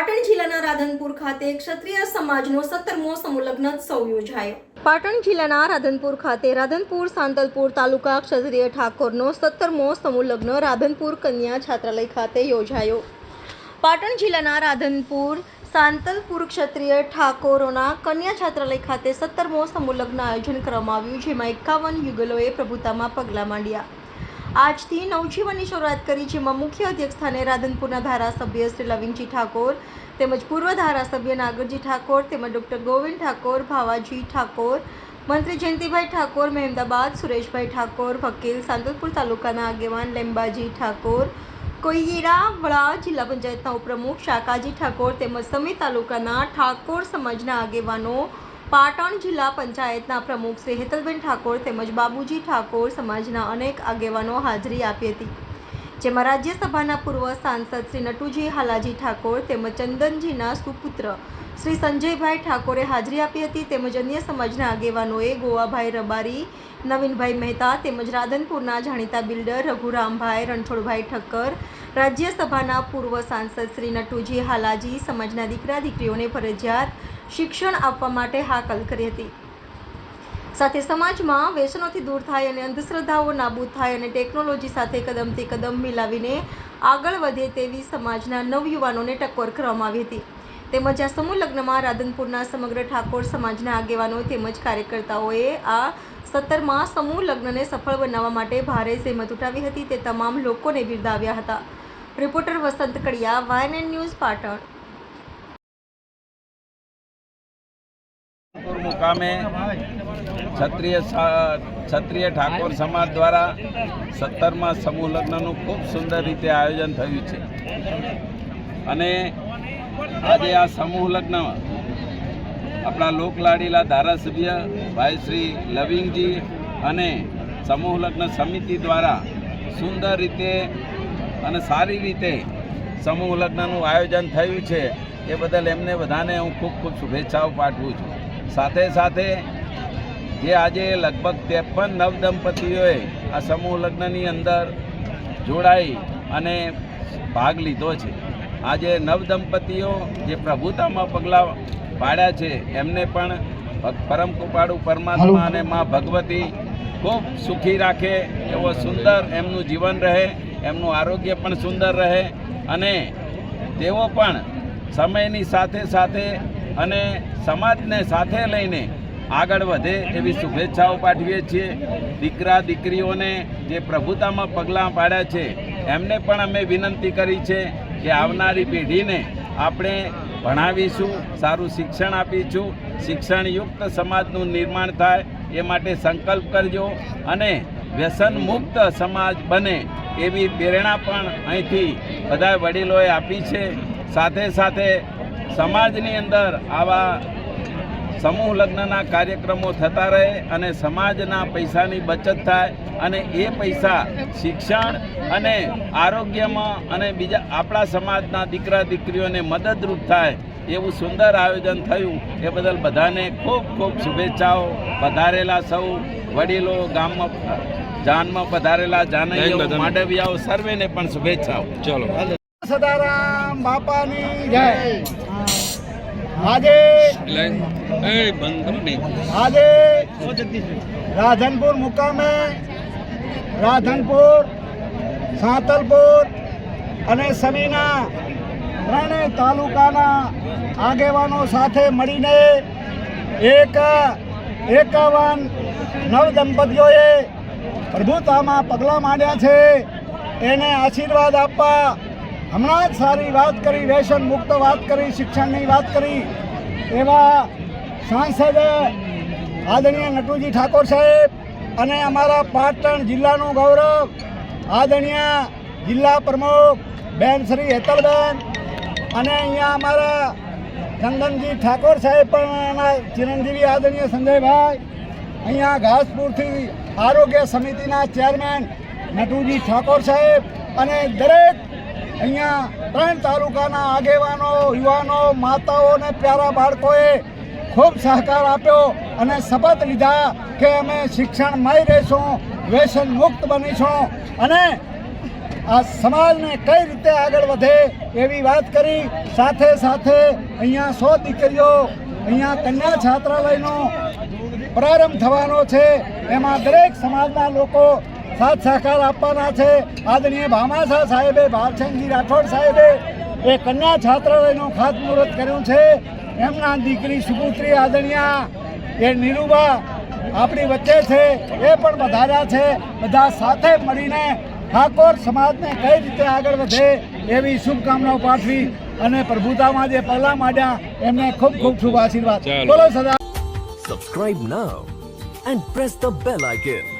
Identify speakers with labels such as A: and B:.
A: પાટણ જિલ્લાના રાધનપુર ખાતે ક્ષત્રિય સમાજનો સત્તરમો સમૂહ લગ્નોત્સવ યોજાયો. પાટણ જિલ્લાના રાધનપુર ખાતે રાધનપુર સાંતલપુર તાલુકા ક્ષત્રિય ઠાકોરનો સત્તરમો સમૂહ લગ્ન રાધનપુર કન્યા છાત્રાલય ખાતે યોજાયો. પાટણ જિલ્લાના રાધનપુર સાંતલપુર ક્ષત્રિય ઠાકોરોના કન્યા છાત્રાલય ખાતે સત્તરમો સમૂહ લગ્ન આયોજન કરવામાં આવ્યું, જેમાં એકાવન યુગલોએ પ્રભુતામાં પગલાં માંડ્યા. આજથી નવજીવનની શરૂઆત કરી, જેમાં મુખ્ય અધ્યક્ષ સ્થાને રાધનપુરના ધારાસભ્ય શ્રી લવિનજી ઠાકોર, તેમજ પૂર્વ ધારાસભ્ય નાગરજી ઠાકોર, તેમજ ડૉક્ટર ગોવિંદ ઠાકોર, ભાવાજી ઠાકોર, મંત્રી જયંતિભાઈ ઠાકોર, મહેમદાબાદ સુરેશભાઈ ઠાકોર, વકીલ સાંતલપુર તાલુકાના આગેવાન લેંબાજી ઠાકોર કોઈરા વડા જિલ્લા પંચાયતના ઉપપ્રમુખ શાકાજી ઠાકોર, તેમજ સમી તાલુકાના ઠાકોર સમાજના આગેવાનો પાટણ જિલ્લા પંચાયતના પ્રમુખ શ્રી હેતલબેન ઠાકોર તેમજ બાબુજી ઠાકોર સમાજના અનેક આગેવાનો હાજરી આપી હતી. જેમાં રાજ્યસભાના પૂર્વ સાંસદ શ્રી નટુજી હાલાજી ઠાકોર તેમજ ચંદનજીના સુપુત્ર શ્રી સંજયભાઈ ઠાકોરે હાજરી આપી હતી તેમજ અન્ય સમાજના આગેવાનોએ ગોવાભાઈ રબારી, નવીનભાઈ મહેતા તેમજ રાધનપુરના જાણીતા બિલ્ડર રઘુરામભાઈ, રણછોડભાઈ ઠક્કર, રાજ્યસભાના પૂર્વ સાંસદ શ્રી નટુજી હાલાજી, સમાજના દીકરા દીકરીઓને ફરજિયાત શિક્ષણ આપવા માટે હાકલ કરી હતી. સાથે સમાજમાં વ્યસનોથી દૂર થાય અને અંધશ્રદ્ધાઓ નાબૂદ થાય અને ટેકનોલોજી સાથે કદમથી કદમ મિલાવીને આગળ વધે તેવી સમાજના નવયુવાનોને ટકોર કરવામાં આવી હતી. તેમજ આ સમૂહ લગ્નમાં રાધનપુરના સમગ્ર ઠાકોર સમાજના આગેવાનો તેમજ કાર્યકર્તાઓએ આ સત્તરમાં સમૂહ લગ્નને સફળ બનાવવા માટે ભારે સહેમત ઉઠાવી હતી. તે તમામ લોકોને બિરદાવ્યા હતા. રિપોર્ટર વસંત કડિયા વાયએનએન ન્યૂઝ પાટણ.
B: રાધનપુર મુકામે ક્ષત્રિય ક્ષત્રિય ઠાકોર સમાજ દ્વારા સત્તરમાં સમૂહ લગ્નનું ખૂબ સુંદર રીતે આયોજન થયું છે. અને આજે આ સમૂહ લગ્ન આપણા લોકલાડીલા ધારાસભ્ય ભાઈ શ્રી લવિંગજી અને સમૂહ લગ્ન સમિતિ દ્વારા સુંદર રીતે અને સારી રીતે સમૂહ લગ્નનું આયોજન થયું છે. એ બદલ એમને બધાને હું ખૂબ ખૂબ શુભેચ્છાઓ પાઠવું છું. સાથે સાથે જે આજે લગભગ ત્રેપન નવદંપતિઓએ આ સમૂહ લગ્નની અંદર જોડાઈ અને ભાગ લીધો છે. આજે નવદંપતિઓ જે પ્રભુતામાં પગલાં પાડ્યા છે, એમને પણ પરમ કૃપાળુ પરમાત્મા અને મા ભગવતી ખૂબ સુખી રાખે એવો સુંદર એમનું જીવન રહે, એમનું આરોગ્ય પણ સુંદર રહે અને તેઓ પણ સમયની સાથે સાથે અને સમાજને સાથે લઈને આગળ વધે એવી શુભેચ્છાઓ પાઠવીએ છીએ. દીકરા, દીકરીઓને જે પ્રભુતામાં પગલાં પાડ્યા છે, એમને પણ અમે વિનંતી કરી છે કે આવનારી પેઢીને આપણે ભણાવીશું, સારું શિક્ષણ આપીશું, શિક્ષણયુક્ત સમાજનું નિર્માણ થાય એ માટે સંકલ્પ કરજો અને વ્યસન મુક્ત સમાજ બને એવી પ્રેરણા પણ અહીંથી બધા વડીલોએ આપી છે. સાથે સાથે સમાજની અંદર આવા સમૂહ લગ્નના કાર્યક્રમો થતા રહે અને સમાજના પૈસાની બચત થાય અને એ પૈસા શિક્ષણ અને આરોગ્યમાં અને બીજા આપણા સમાજના દીકરા દીકરીઓને મદદરૂપ થાય એવું સુંદર આયોજન થયું. એ બદલ બધાને ખૂબ ખૂબ શુભેચ્છાઓ. પધારેલા સૌ વડીલો ગામમાં જાનમાં પધારેલા જાનૈયાઓ માંડવિયાઓ સર્વેને પણ શુભેચ્છાઓ. ચલો.
C: સદારામ બાપાની જય. આજે આજે રાધનપુર મુકામે રાધનપુર સાંતલપુર અને સમીના ત્રણેય તાલુકાના આગેવાનો સાથે મળીને એક એકાવન નવ દંપતીઓએ પ્રભુતામાં પગલાં માંડ્યા છે. એને આશીર્વાદ આપવા હમણાં જ સારી વાત કરી વ્યસન મુક્ત વાત કરી, શિક્ષણની વાત કરી. એવા સાંસદ આદરણીય નટુજી ઠાકોર સાહેબ અને અમારા પાટણ જિલ્લાનું ગૌરવ, આદરણીય જિલ્લા પ્રમુખ બેન શ્રી હેતલબેન અને અહીંયા અમારા ચંદનજી ઠાકોર સાહેબ પણ ચિરંજીવી આદરણીય સંજયભાઈ, અહીંયા ઘાસપુરથી આરોગ્ય સમિતિના ચેરમેન નટુજી ઠાકોર સાહેબ અને દરેક અહીંયા ત્રણ તાલુકાના આગેવાનો, યુવાનો માતાઓ અને પ્યારા બાળકોએ ખૂબ સહકાર આપ્યો અને શપથ લીધા કે અમે શિક્ષણમય રહીશું, વ્યસન મુક્ત બનીશું અને આ સમાજને કઈ રીતે આગળ વધે એવી વાત કરી. સાથે સાથે અહીંયા સો દીકરીઓ, અહીંયા કન્યા છાત્રાલયનો પ્રારંભ થવાનો છે. એમાં દરેક સમાજના લોકો સાથ સહકાર આપવાના છે. આદરણીય ભામાસા સાહેબે ભાલચંદજી રાઠોડ સાહેબે એ કન્યા છાત્રાલયનું ખાતમુહૂર્ત કર્યું છે. એમના દીકરી સુપુત્રી આદરણીય એ નિરૂબા આપણી વચ્ચે છે. એ પણ વધાર્યા છે. બધા સાથે મળીને ઠાકોર સમાજને કઈ રીતે આગળ વધે એવી શુભકામનાઓ પાઠવી અને પ્રભુતામાં જે પગલાં માંડ્યા એમને ખૂબ ખૂબ શુભ આશીર્વાદ. બોલો સદા.
D: Subscribe now and press the bell icon.